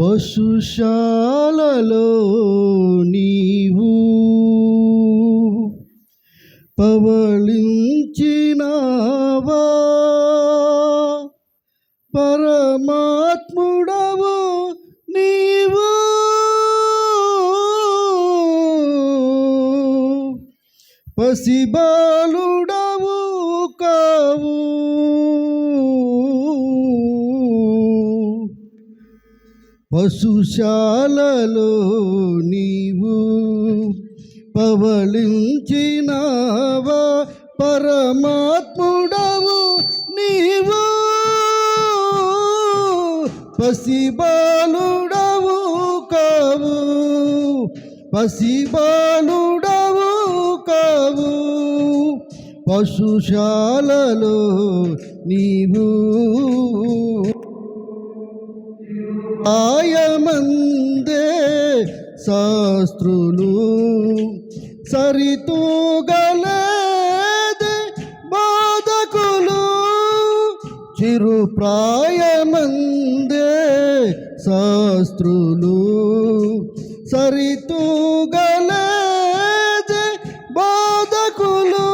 పశుశాలలో నీవు పవళించినావా? పరమాత్ముడవు నీవు. పసిబాలుడవు కావు. పశుశాలలో నీవు పవళించినావా పరమాత్ముడవు నీవు. పసిబాలుడవు కావు పసిబాలుడవు కావు పశుశాలలో నీవు. ఆయమందే శాస్త్రులు సరితూగలేదే బాధకులు. చిరుప్రాయమందే శాస్త్రులు సరితూగలేదే బాధకులు.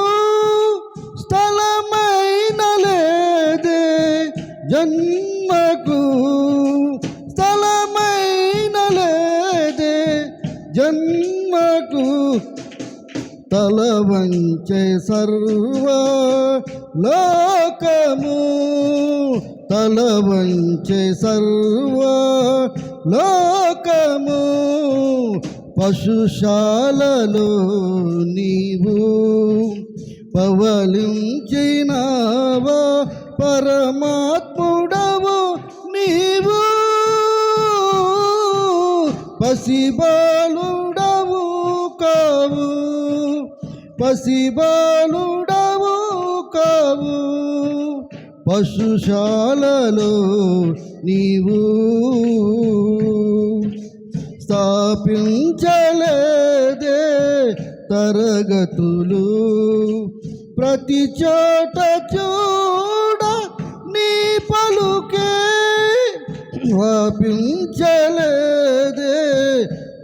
స్థలమైన లేదే జన్మ జన్మకు తల వంచే సర్వ లోకము తల వంచే సర్వ లోకము. పశుశాలలో నీవు పవలించినావా పరమాత్మ పసిబాలుడవు కావు. పసిబాలుడవు కావు. పశుశాలలో నీవు స్థాపించలేదే తరగతులు. ప్రతి చోట చూడ నీ పలుకే వ్యాపించలేదే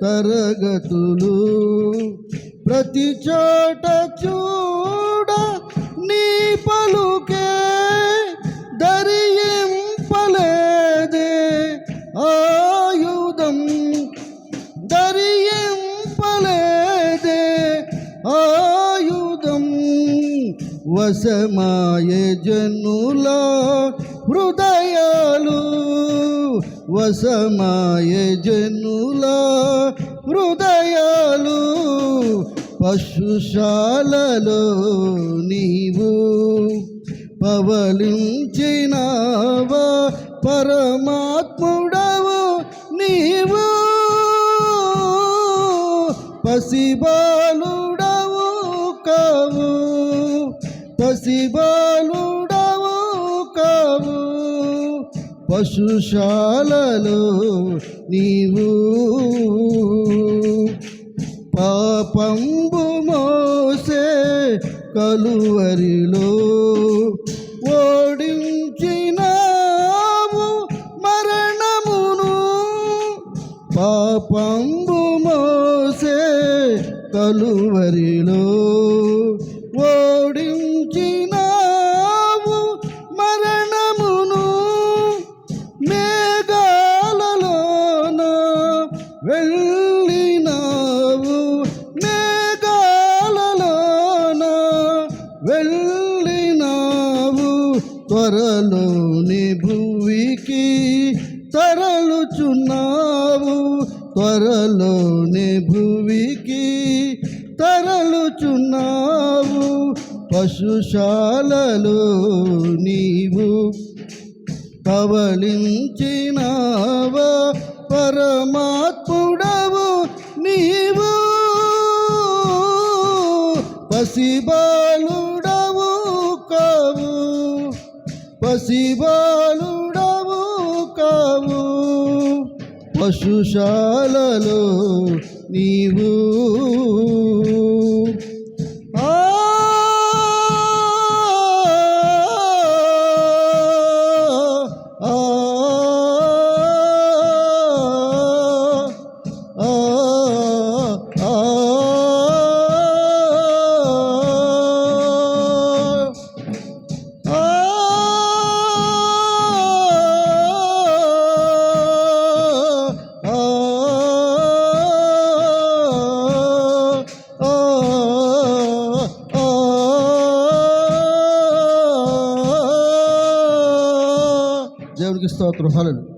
తరగతులు. ప్రతి చోట చూడ నీ పలుకే దరియింపలేదే ఆయుధం. దరియింపలేదే ఆయుధం. వశమాయ జనులా హృదయాలు వసమాయ జనుల హృదయాలు పశుశాలలో నీవు పవలించినావా పరమాత్ముడవు నీవు. పసిబాలుడవు కావు పసిబాలు పశుశాలలో నీవు పాపంబు మోసే కలువరిలో ఓడించినావు మరణమును. పాపంబు మోసే కలువరిలో ఓడి వెళ్ళినావు త్వరలోని భువికి తరలుచున్నావు త్వరలోని భువికి తరలుచున్నావు పశుశాలలో నీవు కవలించినావా పరమాత్ముడవు నీవు పసిబాలు పసిబాలుడవు కావు. పశుశాలలో నీవు స్తోత్రం. హలలు